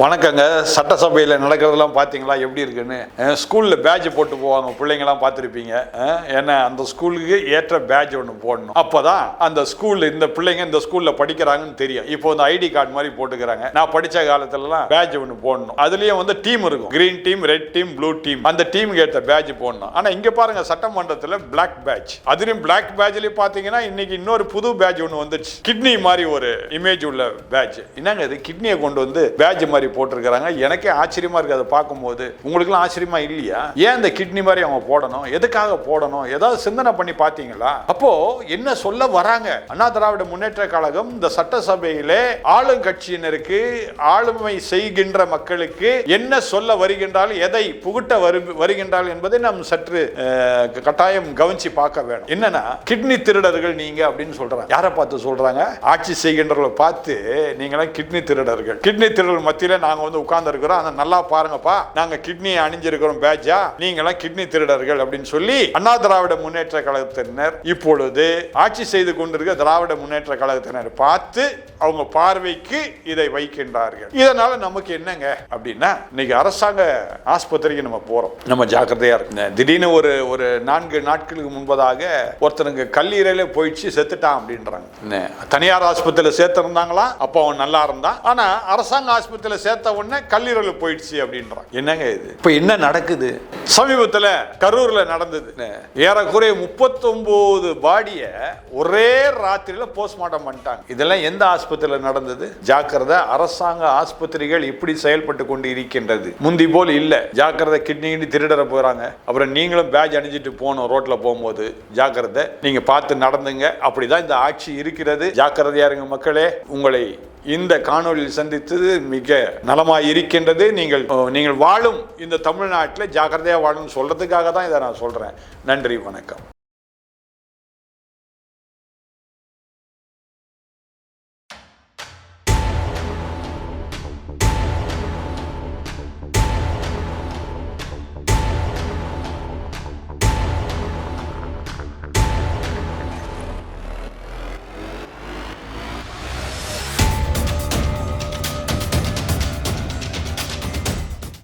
வணக்கங்க. சட்டசபையில் நடக்கிறதெல்லாம் பார்த்தீங்களா எப்படி இருக்குன்னு? ஸ்கூலில் பேட்ஜ் போட்டு போவாங்க. பிள்ளைங்களாம் பார்த்துருப்பீங்க. ஏன்னா அந்த ஸ்கூலுக்கு ஏற்ற பேட்ஜ் ஒன்று போடணும். அப்போ தான் அந்த ஸ்கூலில் இந்த பிள்ளைங்க இந்த ஸ்கூலில் படிக்கிறாங்கன்னு தெரியும். இப்போ வந்து ஐடி கார்டு மாதிரி போட்டுக்கிறாங்க. நான் படித்த காலத்துலலாம் பேட்ஜ் ஒன்று போடணும். அதுலேயும் வந்து டீம் இருக்கும். Green team red team blue team அந்த டீமுக்கு ஏற்ற பேட்ஜ் போடணும். ஆனால் இங்கே பாருங்கள் சட்டமன்றத்தில் பிளாக் பேட்ச் அதுலேயும் பிளாக் பேட்ச்லேயும் பார்த்தீங்கன்னா இன்னைக்கு இன்னொரு புது பேட்ச் ஒன்று வந்துச்சு கிட்னி மாதிரி ஒரு இமேஜ் உள்ள பேட்ச் என்னங்க இது? கிட்னியை கொண்டு வந்து பேட்ச் மாதிரி போட்டிருக்கிறாங்க. எனக்கே ஆச்சரியமா இருக்கு அதை பார்க்கும்போது. உங்களுக்குலாம் ஆச்சரியமா இல்லையா? ஏன் இந்த கிட்னி மாதிரி அவங்க போடணும்? எதுக்காக போடணும்? ஏதாவது சிந்தனை பண்ணி பார்த்தீங்களா? அப்போ என்ன சொல்ல வராங்க? அண்ணா திராவிட முன்னேற்ற கழகம் இந்த சட்டசபையிலே ஆளுங்கட்சியினருக்கு ஆளுமை செய்கின்ற மக்களுக்கு என்ன சொல்ல வருகின்றால் எதை புகுட்ட வரு வருகின்றால் என்பதை நாம் சற்று கட்டாயம் கவனிச்சு பார்க்க வேணும். என்னன்னா கிட்னி திருடர்கள் நீங்க அப்படின்னு சொல்றாங்க. யாரை பார்த்து சொல்றாங்க? ஆட்சி செய்கின்றவர்களை பார்த்து நீங்களாம் கிட்னி திருடர்கள். கிட்னி திருடர்கள் மத்தியில் நாங்க வந்து உட்கார்ந்து இருக்கிறோம் அதை நல்லா பாருங்கப்பா. நாங்க கிட்னி அணிஞ்சிருக்கிறோம் பேட்சா நீங்களாம் கிட்னி திருடர்கள் அப்படின்னு சொல்லி அண்ணா திராவிட முன்னேற்ற கழகத்தினர் இப்பொழுது ஆட்சி செய்து கொண்டிருக்க திராவிட முன்னேற்ற கழகத்தினர் பார்த்து அவங்க பார்வைக்கு இதை வைக்கின்றார்கள். இதனால நமக்கு என்னங்க அப்படின்னா இன்னைக்கு அரசாங்க ஆஸ்பத்திரிக்கு நம்ம போறோம். நம்ம ஜாக்கிரதையா இருக்கணும் திடீர்னு ஒரு ஒரு நான்கு நாட்களுக்கு முன்பதாக ஒருத்தனுக்கு கல்லீரலே போயிடுச்சு செத்துட்டான் அப்படின்றாங்க. தனியார் ஆஸ்பத்திரியில் சேர்த்திருந்தாங்களா? அப்போ அவன் நல்லா இருந்தான். ஆனா அரசாங்க ஆஸ்பத்திரியில் சேர்த்த உடனே கல்லீரல் போயிடுச்சு அப்படின்றான் என்னங்க இது? இப்போ என்ன நடக்குது? சமீபத்தில் கரூர்ல நடந்தது ஏறக்குறைய முப்பத்தொன்பது பாடிய ஒரே ராத்திரியில போஸ்ட்மார்ட்டம் பண்ணிட்டாங்க. இதெல்லாம் எந்த ஆஸ்பத்திரியில் நடந்தது? ஜாக்கிரதை அரசாங்க ஆஸ்பத்திரிகள் இப்படி செயல்பட்டு கொண்டு இருக்கின்றது. முந்தி போல் இல்ல. ஜாக்கிரதை கிட்னி திருடற போறாங்க. அப்புறம் நீங்களும் பேட்ச் அணிஞ்சிட்டு போகணும் ரோட்ல போகும்போது. ஜாக்கிரதை நீங்க பார்த்து நடந்துங்க. அப்படிதான் இந்த ஆட்சி இருக்கிறது. ஜாக்கிரதையா இருங்க மக்களே. உங்களை இந்த காணொளியில் சந்தித்தது மிக நலமாக இருக்கின்றது நீங்கள் நீங்கள் வாழும் இந்த தமிழ்நாட்டில் ஜாக்கிரதையா வாழும் சொல்கிறதுக்காக தான் இதை நான் சொல்கிறேன் நன்றி வணக்கம்.